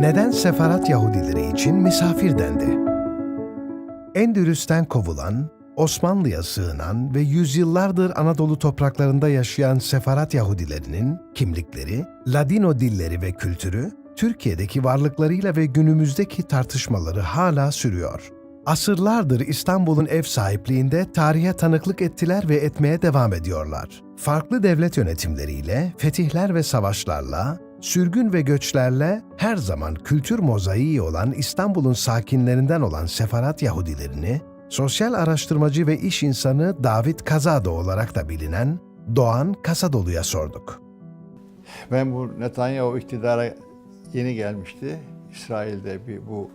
Neden Sefarat Yahudileri için misafir dendi? Endülüs'ten kovulan, Osmanlı'ya sığınan ve yüzyıllardır Anadolu topraklarında yaşayan Sefarat Yahudilerinin kimlikleri, Ladino dilleri ve kültürü, Türkiye'deki varlıklarıyla ve günümüzdeki tartışmaları hala sürüyor. Asırlardır İstanbul'un ev sahipliğinde tarihe tanıklık ettiler ve etmeye devam ediyorlar. Farklı devlet yönetimleriyle, fetihler ve savaşlarla, sürgün ve göçlerle her zaman kültür mozaiği olan İstanbul'un sakinlerinden olan Sefarat Yahudilerini, sosyal araştırmacı ve iş insanı David Kazado olarak da bilinen Doğan Kasadolu'ya sorduk. Ben bu Netanyahu iktidara yeni gelmişti. İsrail'de bir bu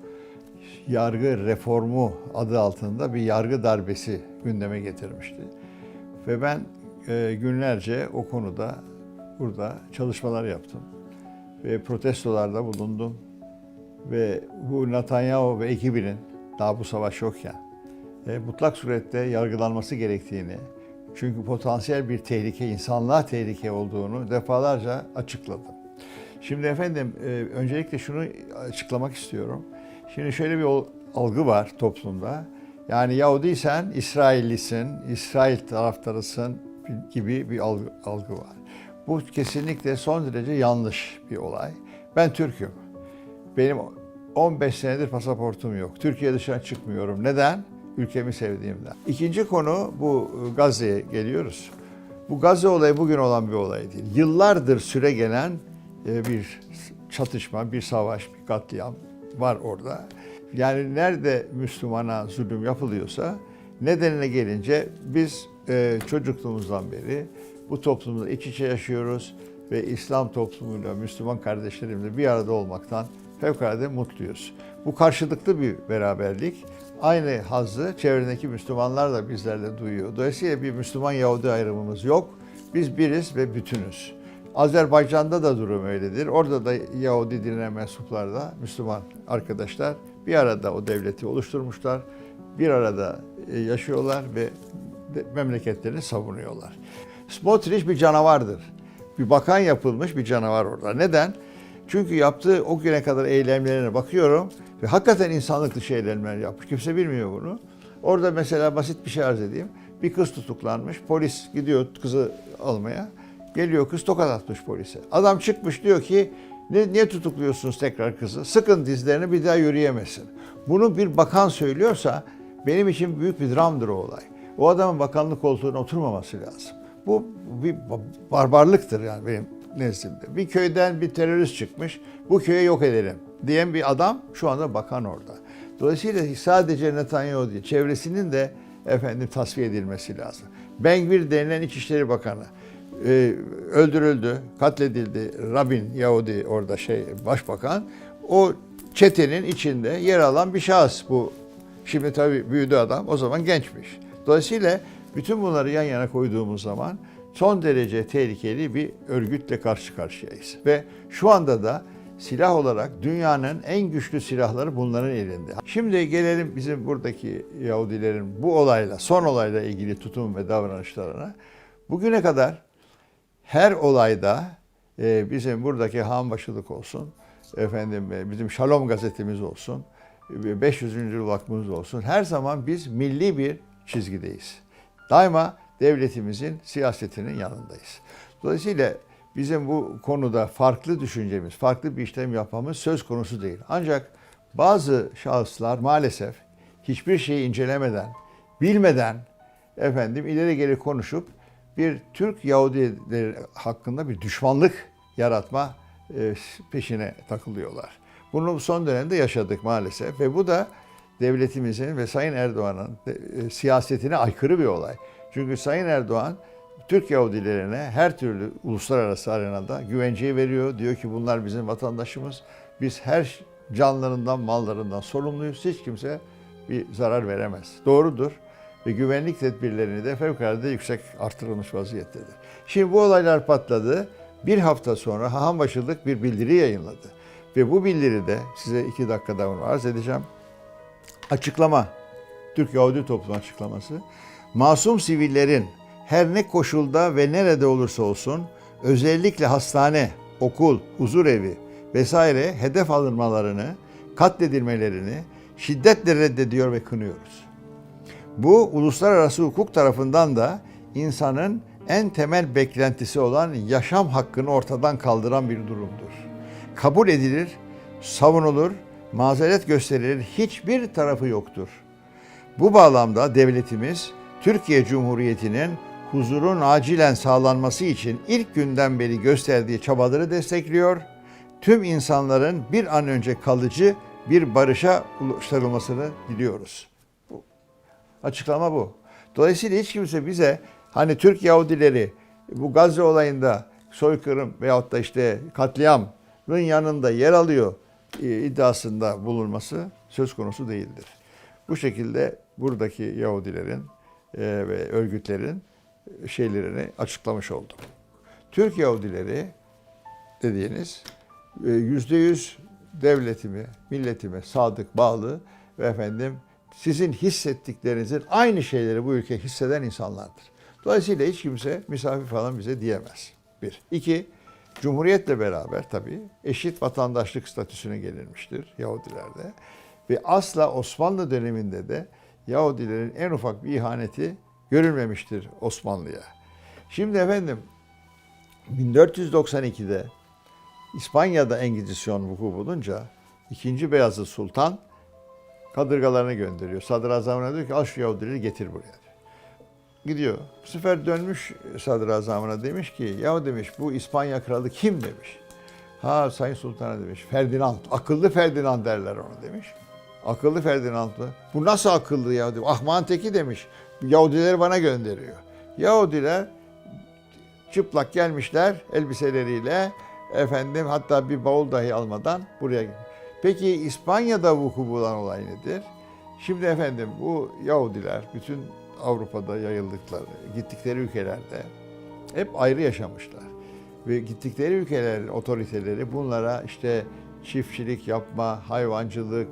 yargı reformu adı altında bir yargı darbesi gündeme getirmişti. Ve ben e, günlerce o konuda burada çalışmalar yaptım. Ve protestolarda bulundum. Ve bu Netanyahu ve ekibinin daha bu savaş yokken e, mutlak surette yargılanması gerektiğini, çünkü potansiyel bir tehlike, insanlığa tehlike olduğunu defalarca açıkladım. Şimdi efendim e, öncelikle şunu açıklamak istiyorum. Şimdi şöyle bir algı var toplumda. Yani Yahudiysen İsraillisin, İsrail taraftarısın gibi bir algı, algı var. Bu kesinlikle son derece yanlış bir olay. Ben Türk'üm. Benim 15 senedir pasaportum yok. Türkiye dışına çıkmıyorum. Neden? Ülkemi sevdiğimden. İkinci konu bu e, Gazze'ye geliyoruz. Bu Gazze olayı bugün olan bir olay değil. Yıllardır süre gelen e, bir çatışma, bir savaş, bir katliam var orada. Yani nerede Müslümana zulüm yapılıyorsa nedenine gelince biz e, çocukluğumuzdan beri bu toplumda iç içe yaşıyoruz ve İslam toplumuyla, Müslüman kardeşlerimle bir arada olmaktan fevkalade mutluyuz. Bu karşılıklı bir beraberlik. Aynı hazzı çevredeki Müslümanlar da bizlerle duyuyor. Dolayısıyla bir Müslüman-Yahudi ayrımımız yok. Biz biriz ve bütünüz. Azerbaycan'da da durum öyledir. Orada da Yahudi dinine mensuplar da Müslüman arkadaşlar bir arada o devleti oluşturmuşlar. Bir arada yaşıyorlar ve memleketlerini savunuyorlar. Smotrich bir canavardır. Bir bakan yapılmış bir canavar orada. Neden? Çünkü yaptığı o güne kadar eylemlerine bakıyorum ve hakikaten insanlık dışı eylemler yapmış. Kimse bilmiyor bunu. Orada mesela basit bir şey arz edeyim. Bir kız tutuklanmış. Polis gidiyor kızı almaya. Geliyor kız tokat atmış polise. Adam çıkmış diyor ki ne, niye tutukluyorsunuz tekrar kızı? Sıkın dizlerini bir daha yürüyemesin. Bunu bir bakan söylüyorsa benim için büyük bir dramdır o olay. O adamın bakanlık koltuğuna oturmaması lazım. Bu bir ba- barbarlıktır yani benim nezdimde. Bir köyden bir terörist çıkmış, bu köye yok edelim diyen bir adam şu anda bakan orada. Dolayısıyla sadece Netanyahu değil, çevresinin de efendim tasfiye edilmesi lazım. Bengvir denilen İçişleri Bakanı e, öldürüldü, katledildi. Rabin Yahudi orada şey başbakan. O çetenin içinde yer alan bir şahıs bu. Şimdi tabii büyüdü adam, o zaman gençmiş. Dolayısıyla bütün bunları yan yana koyduğumuz zaman son derece tehlikeli bir örgütle karşı karşıyayız. Ve şu anda da silah olarak dünyanın en güçlü silahları bunların elinde. Şimdi gelelim bizim buradaki Yahudilerin bu olayla, son olayla ilgili tutum ve davranışlarına. Bugüne kadar her olayda e, bizim buradaki Hanbaşılık olsun, efendim e, bizim Şalom gazetemiz olsun, e, 500. yıl vakfımız olsun. Her zaman biz milli bir çizgideyiz. Daima devletimizin siyasetinin yanındayız. Dolayısıyla bizim bu konuda farklı düşüncemiz, farklı bir işlem yapmamız söz konusu değil. Ancak bazı şahıslar maalesef hiçbir şeyi incelemeden, bilmeden efendim ileri geri konuşup bir Türk Yahudileri hakkında bir düşmanlık yaratma e, peşine takılıyorlar. Bunu son dönemde yaşadık maalesef ve bu da devletimizin ve Sayın Erdoğan'ın e, siyasetine aykırı bir olay. Çünkü Sayın Erdoğan Türk Yahudilerine her türlü uluslararası arenada güvenceyi veriyor. Diyor ki bunlar bizim vatandaşımız. Biz her canlarından, mallarından sorumluyuz. Hiç kimse bir zarar veremez. Doğrudur ve güvenlik tedbirlerini de fevkalade yüksek artırılmış vaziyettedir. Şimdi bu olaylar patladı. Bir hafta sonra Hahanbaşılık bir bildiri yayınladı. Ve bu bildiride size iki dakikada bunu arz edeceğim. Açıklama, Türk Yahudi Toplum açıklaması. Masum sivillerin her ne koşulda ve nerede olursa olsun özellikle hastane, okul, huzur evi vesaire hedef alınmalarını, katledilmelerini şiddetle reddediyor ve kınıyoruz. Bu uluslararası hukuk tarafından da insanın en temel beklentisi olan yaşam hakkını ortadan kaldıran bir durumdur. Kabul edilir, savunulur, mazeret gösterilir, hiçbir tarafı yoktur. Bu bağlamda devletimiz Türkiye Cumhuriyeti'nin huzurun acilen sağlanması için ilk günden beri gösterdiği çabaları destekliyor. Tüm insanların bir an önce kalıcı bir barışa ulaştırılmasını diliyoruz. Açıklama bu. Dolayısıyla hiç kimse bize hani Türk Yahudileri bu Gazze olayında soykırım veyahut da işte katliamın yanında yer alıyor iddiasında bulunması söz konusu değildir. Bu şekilde buradaki Yahudilerin e, ve örgütlerin şeylerini açıklamış oldum. Türk Yahudileri dediğiniz e, yüzde yüz devletime, milletime sadık, bağlı ve efendim sizin hissettiklerinizin aynı şeyleri bu ülke hisseden insanlardır. Dolayısıyla hiç kimse misafir falan bize diyemez. Bir. İki, Cumhuriyetle beraber tabii eşit vatandaşlık statüsüne gelinmiştir Yahudilerde. Ve asla Osmanlı döneminde de Yahudilerin en ufak bir ihaneti görülmemiştir Osmanlı'ya. Şimdi efendim 1492'de İspanya'da Engizisyon vuku bulunca 2. Beyazıt Sultan kadırgalarını gönderiyor. Sadrazamına diyor ki al şu Yahudileri getir buraya. Diyor. Gidiyor. Bu sefer dönmüş sadrazamına demiş ki ya demiş bu İspanya kralı kim demiş. Ha Sayın Sultan'a demiş Ferdinand. Akıllı Ferdinand derler ona demiş. Akıllı Ferdinand mı? Bu nasıl akıllı ya. Ahman Teki demiş. Yahudileri bana gönderiyor. Yahudiler çıplak gelmişler elbiseleriyle efendim hatta bir bavul dahi almadan buraya gelmiş. Peki İspanya'da vuku bulan olay nedir? Şimdi efendim bu Yahudiler bütün Avrupa'da yayıldıkları, gittikleri ülkelerde hep ayrı yaşamışlar. Ve gittikleri ülkelerin otoriteleri bunlara işte çiftçilik yapma, hayvancılık,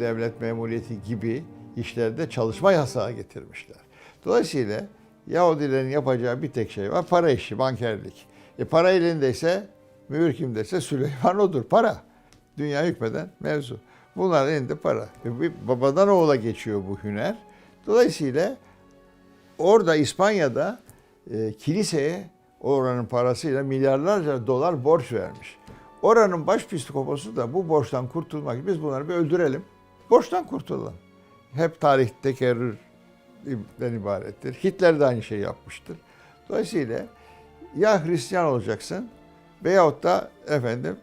devlet memuriyeti gibi işlerde çalışma yasağı getirmişler. Dolayısıyla Yahudilerin yapacağı bir tek şey var. Para işi, bankerlik. E para elindeyse, mühür kimdeyse Süleyman odur. Para. Dünya hükmeden mevzu. Bunların elinde para. E babadan oğula geçiyor bu hüner. Dolayısıyla orada İspanya'da e, kiliseye oranın parasıyla milyarlarca dolar borç vermiş. Oranın başpiskoposu da bu borçtan kurtulmak biz bunları bir öldürelim. Borçtan kurtulalım. Hep tarih tekerrürden ibarettir. Hitler de aynı şeyi yapmıştır. Dolayısıyla ya Hristiyan olacaksın veyahut da efendim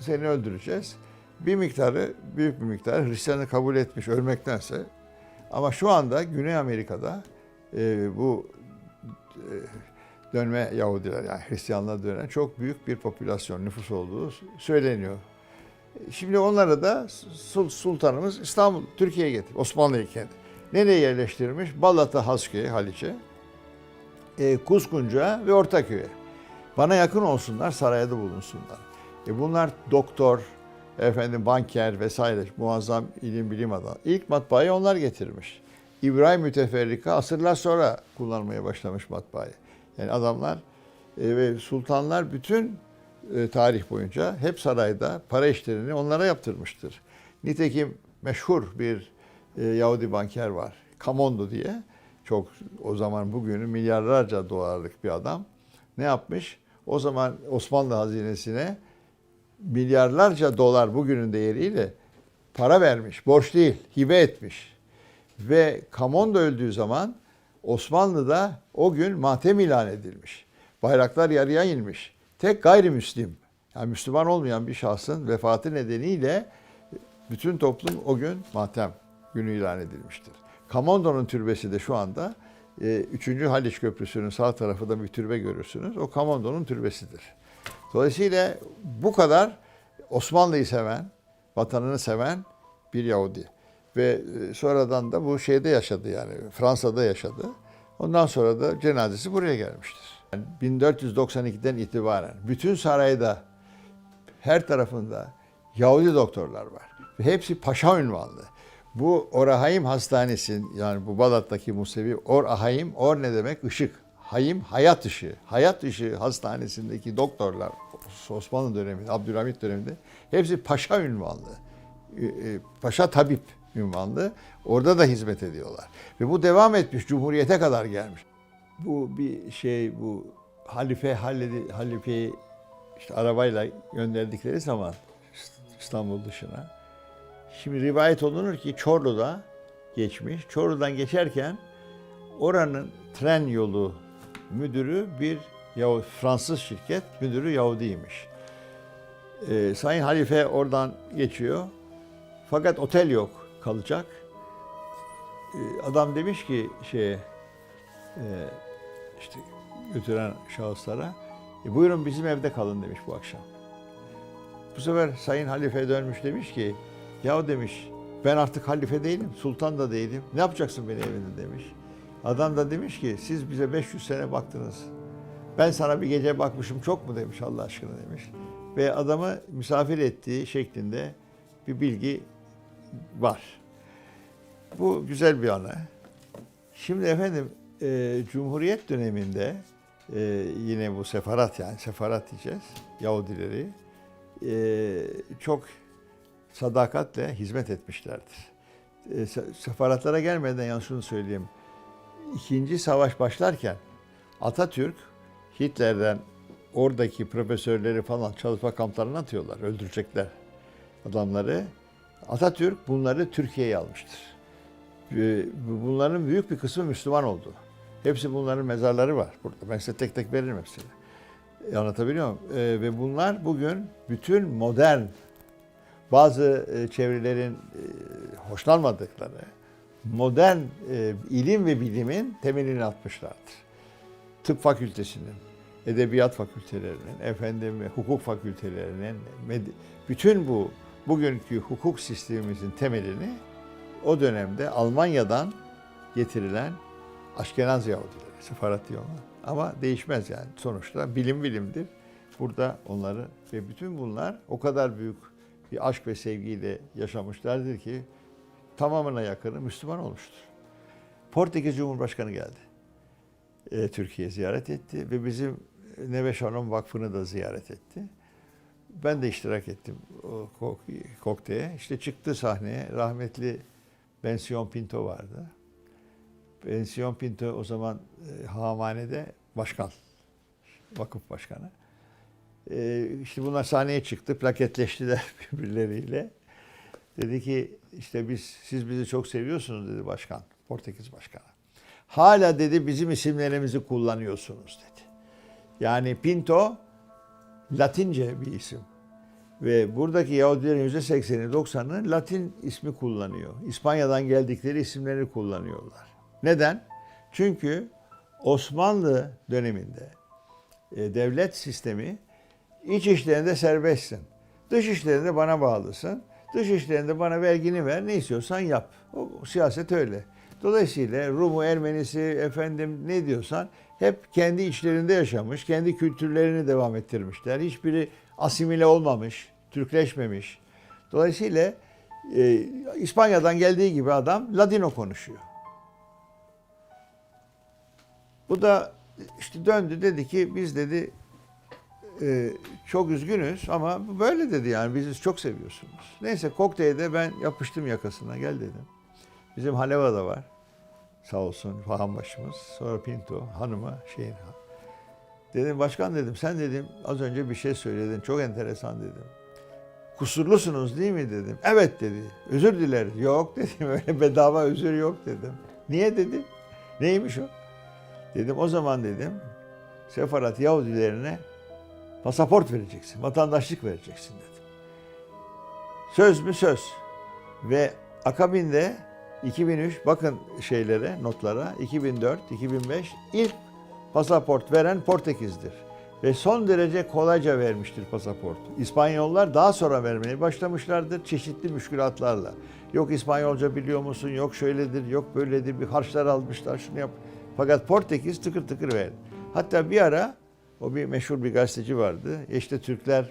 seni öldüreceğiz. Bir miktarı, büyük bir miktar Hristiyanı kabul etmiş ölmektense ama şu anda Güney Amerika'da e, bu e, dönme Yahudiler yani Hristiyanlığa dönen çok büyük bir popülasyon nüfus olduğu söyleniyor. Şimdi onları da Sul- Sultanımız İstanbul, Türkiye'ye getirdi. Osmanlı'yı kendi. Nereye yerleştirmiş? Balat'a, Hasköy'e, Haliç'e, e, Kuzguncu'ya ve Ortaköy'e. Bana yakın olsunlar, sarayda bulunsunlar. E bunlar doktor, efendim banker vesaire muazzam ilim bilim adamı. İlk matbaayı onlar getirmiş. İbrahim Müteferrika asırlar sonra kullanmaya başlamış matbaayı. Yani adamlar e, ve sultanlar bütün e, tarih boyunca hep sarayda para işlerini onlara yaptırmıştır. Nitekim meşhur bir e, Yahudi banker var. Kamondo diye. Çok o zaman bugünün milyarlarca dolarlık bir adam. Ne yapmış? O zaman Osmanlı hazinesine milyarlarca dolar bugünün değeriyle para vermiş. Borç değil, hibe etmiş. Ve Kamondo öldüğü zaman Osmanlı'da o gün matem ilan edilmiş. Bayraklar yarıya inmiş. Tek gayrimüslim, yani Müslüman olmayan bir şahsın vefatı nedeniyle bütün toplum o gün matem günü ilan edilmiştir. Kamondo'nun türbesi de şu anda 3. Haliç Köprüsü'nün sağ tarafında bir türbe görürsünüz. O Kamondo'nun türbesidir. Dolayısıyla bu kadar Osmanlı'yı seven, vatanını seven bir Yahudi. Ve e, sonradan da bu şeyde yaşadı yani Fransa'da yaşadı. Ondan sonra da cenazesi buraya gelmiştir. Yani 1492'den itibaren bütün sarayda her tarafında Yahudi doktorlar var. Ve hepsi paşa ünvanlı. Bu Orahayim Hastanesi yani bu Balat'taki Musevi Or Ahayim, Or ne demek? Işık. Hayim hayat ışığı. Hayat ışığı hastanesindeki doktorlar Osmanlı döneminde, Abdülhamit döneminde hepsi paşa ünvanlı. e, e, Paşa tabip ünvanlı. Orada da hizmet ediyorlar. Ve bu devam etmiş. Cumhuriyete kadar gelmiş. Bu bir şey bu halife halledi, halifeyi işte arabayla gönderdikleri zaman İstanbul dışına. Şimdi rivayet olunur ki Çorlu'da geçmiş. Çorlu'dan geçerken oranın tren yolu müdürü bir Yahu- Fransız şirket müdürü Yahudiymiş. Ee, Sayın Halife oradan geçiyor. Fakat otel yok kalacak. Ee, adam demiş ki şeye e, işte götüren şahıslara "E, buyurun bizim evde kalın demiş bu akşam. Bu sefer Sayın Halife dönmüş demiş ki ya demiş ben artık halife değilim, sultan da değilim. Ne yapacaksın beni evinde demiş. Adam da demiş ki siz bize 500 sene baktınız. Ben sana bir gece bakmışım çok mu demiş Allah aşkına demiş. Ve adamı misafir ettiği şeklinde bir bilgi var. Bu güzel bir anı. Şimdi efendim e, Cumhuriyet döneminde e, yine bu sefarat yani sefarat diyeceğiz Yahudileri e, çok sadakatle hizmet etmişlerdir. E, se- sefaratlara gelmeden yalnız şunu söyleyeyim. İkinci savaş başlarken Atatürk Hitler'den oradaki profesörleri falan çalışma kamplarına atıyorlar. Öldürecekler adamları. Atatürk bunları Türkiye'ye almıştır. Ee, Bunların büyük bir kısmı Müslüman oldu. Hepsi bunların mezarları var burada. Ben size tek tek veririm hepsini. E, Anlatabiliyor muyum? Ee, ve bunlar bugün bütün modern bazı e, çevrelerin e, hoşlanmadıkları modern ilim ve bilimin temelini atmışlardır. Tıp fakültesinin, edebiyat fakültelerinin, efendim hukuk fakültelerinin, bütün bu bugünkü hukuk sistemimizin temelini o dönemde Almanya'dan getirilen Aşkenaz Yahudileri, Sefarat. Ama değişmez yani. Sonuçta bilim bilimdir. Burada onları ve bütün bunlar o kadar büyük bir aşk ve sevgiyle yaşamışlardır ki tamamına yakını Müslüman olmuştur. Portekiz Cumhurbaşkanı geldi. E, Türkiye ziyaret etti ve bizim Neveş Hanım Vakfı'nı da ziyaret etti. Ben de iştirak ettim o kok- kokteye. İşte çıktı sahneye rahmetli Bensiyon Pinto vardı. Bensiyon Pinto o zaman e, Hamane'de başkan, vakıf başkanı. E, işte bunlar sahneye çıktı, plaketleştiler birbirleriyle. Dedi ki işte biz siz bizi çok seviyorsunuz dedi başkan, Portekiz başkanı. Hala dedi bizim isimlerimizi kullanıyorsunuz dedi. Yani Pinto Latince bir isim. Ve buradaki Yahudilerin %80'i 90'ı Latin ismi kullanıyor. İspanya'dan geldikleri isimleri kullanıyorlar. Neden? Çünkü Osmanlı döneminde e, devlet sistemi iç işlerinde serbestsin. Dış işlerinde bana bağlısın. Dış işlerinde bana vergini ver, ne istiyorsan yap. O, siyaset öyle. Dolayısıyla Rumu, Ermenisi, efendim ne diyorsan hep kendi içlerinde yaşamış, kendi kültürlerini devam ettirmişler. Hiçbiri asimile olmamış, Türkleşmemiş. Dolayısıyla e, İspanya'dan geldiği gibi adam Ladino konuşuyor. Bu da işte döndü dedi ki biz dedi e, çok üzgünüz ama böyle dedi yani bizi çok seviyorsunuz. Neyse kokteylde ben yapıştım yakasına gel dedim. Bizim Haleva da var. Sağ olsun Fahan başımız. Sonra Pinto hanıma şeyin. Dedim başkan dedim sen dedim az önce bir şey söyledin çok enteresan dedim. Kusurlusunuz değil mi dedim. Evet dedi. Özür dileriz. Yok dedim öyle bedava özür yok dedim. Niye dedi? Neymiş o? Dedim o zaman dedim Sefarat Yahudilerine pasaport vereceksin, vatandaşlık vereceksin dedim. Söz mü söz. Ve akabinde 2003 bakın şeylere, notlara 2004, 2005 ilk pasaport veren Portekiz'dir. Ve son derece kolayca vermiştir pasaportu. İspanyollar daha sonra vermeye başlamışlardır çeşitli müşkülatlarla. Yok İspanyolca biliyor musun, yok şöyledir, yok böyledir, bir harçlar almışlar, şunu yap. Fakat Portekiz tıkır tıkır verdi. Hatta bir ara o bir meşhur bir gazeteci vardı. İşte Türkler,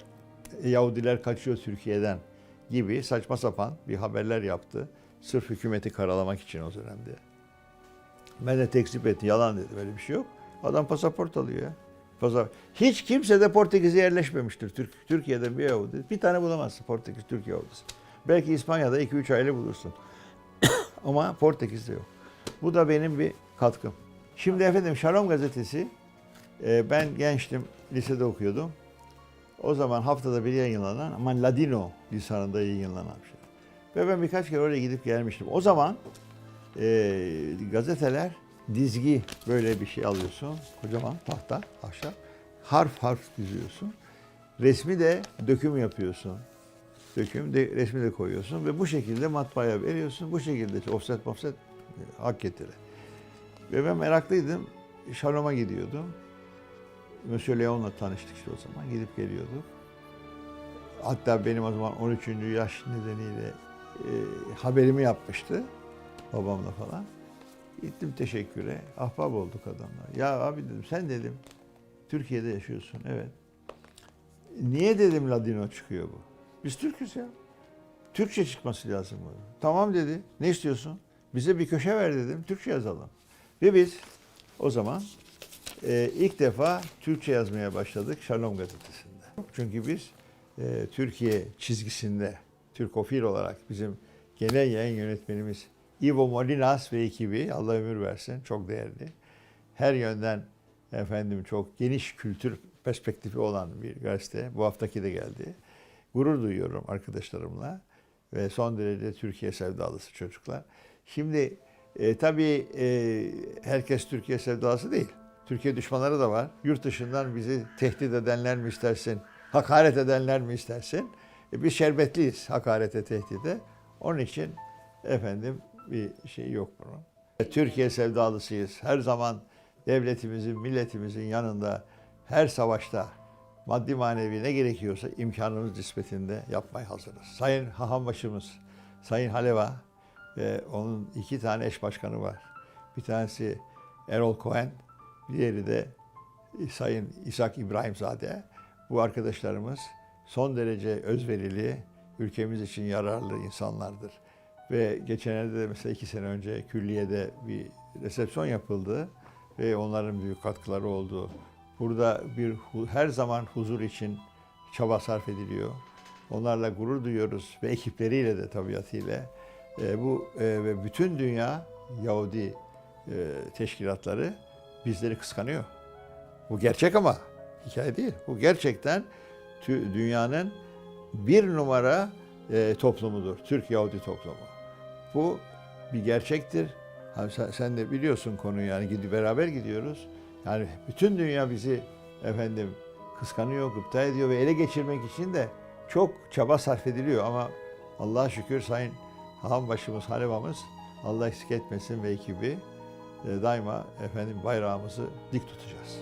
Yahudiler kaçıyor Türkiye'den gibi saçma sapan bir haberler yaptı. Sırf hükümeti karalamak için o dönemde. Ben de tekzip ettim. Yalan dedi. Böyle bir şey yok. Adam pasaport alıyor. Pasaport. Hiç kimse de Portekiz'e yerleşmemiştir. Türk, Türkiye'de bir Yahudi. Bir tane bulamazsın Portekiz, Türk Yahudisi. Belki İspanya'da 2-3 aile bulursun. Ama Portekiz'de yok. Bu da benim bir katkım. Şimdi efendim Şalom gazetesi, e, ben gençtim, lisede okuyordum. O zaman haftada bir yayınlanan ama Ladino lisanında yayınlanan bir şey. Ve ben birkaç kere oraya gidip gelmiştim. O zaman e, gazeteler dizgi böyle bir şey alıyorsun. Kocaman tahta, ahşap. Harf harf diziyorsun. Resmi de döküm yapıyorsun. Döküm de resmi de koyuyorsun ve bu şekilde matbaaya veriyorsun. Bu şekilde offset offset e, hak getire. Ve ben meraklıydım. Şalom'a gidiyordum. Monsieur Leon'la tanıştık işte o zaman. Gidip geliyorduk. Hatta benim o zaman 13. yaş nedeniyle e, haberimi yapmıştı. Babamla falan. Gittim teşekküre. Ahbap olduk adamlar. Ya abi dedim sen dedim Türkiye'de yaşıyorsun. Evet. Niye dedim Ladino çıkıyor bu? Biz Türk'üz ya. Türkçe çıkması lazım bu. Tamam dedi. Ne istiyorsun? Bize bir köşe ver dedim. Türkçe yazalım. Ve biz o zaman e, ilk defa Türkçe yazmaya başladık Şalom gazetesinde. Çünkü biz e, Türkiye çizgisinde Türkofil olarak bizim genel yayın yönetmenimiz Ivo Molinas ve ekibi Allah ömür versin çok değerli. Her yönden efendim çok geniş kültür perspektifi olan bir gazete. Bu haftaki de geldi. Gurur duyuyorum arkadaşlarımla ve son derece Türkiye sevdalısı çocuklar. Şimdi e, tabii e, herkes Türkiye sevdalısı değil. Türkiye düşmanları da var. Yurt dışından bizi tehdit edenler mi istersin, hakaret edenler mi istersin? E, biz şerbetliyiz hakarete, tehdide. Onun için efendim bir şey yok bunun. Türkiye sevdalısıyız. Her zaman devletimizin, milletimizin yanında her savaşta maddi manevi ne gerekiyorsa imkanımız nispetinde yapmaya hazırız. Sayın Hahambaşımız, Sayın Haleva ve onun iki tane eş başkanı var. Bir tanesi Erol Cohen, diğeri de Sayın İshak İbrahimzade. Bu arkadaşlarımız son derece özverili, ülkemiz için yararlı insanlardır. Ve geçenlerde de mesela iki sene önce külliyede bir resepsiyon yapıldı ve onların büyük katkıları oldu. Burada bir her zaman huzur için çaba sarf ediliyor. Onlarla gurur duyuyoruz ve ekipleriyle de tabiatıyla. E, bu e, ve bütün dünya Yahudi e, teşkilatları bizleri kıskanıyor. Bu gerçek ama hikaye değil. Bu gerçekten dünyanın bir numara e, toplumudur. Türk Yahudi toplumu. Bu bir gerçektir. Hani sen, sen de biliyorsun konuyu yani gidip beraber gidiyoruz. Yani bütün dünya bizi efendim kıskanıyor, gıpta ediyor ve ele geçirmek için de çok çaba sarf ediliyor ama Allah'a şükür Sayın Haham başımız, Halevamız Allah eksik etmesin ve ekibi e, daima efendim bayrağımızı dik tutacağız.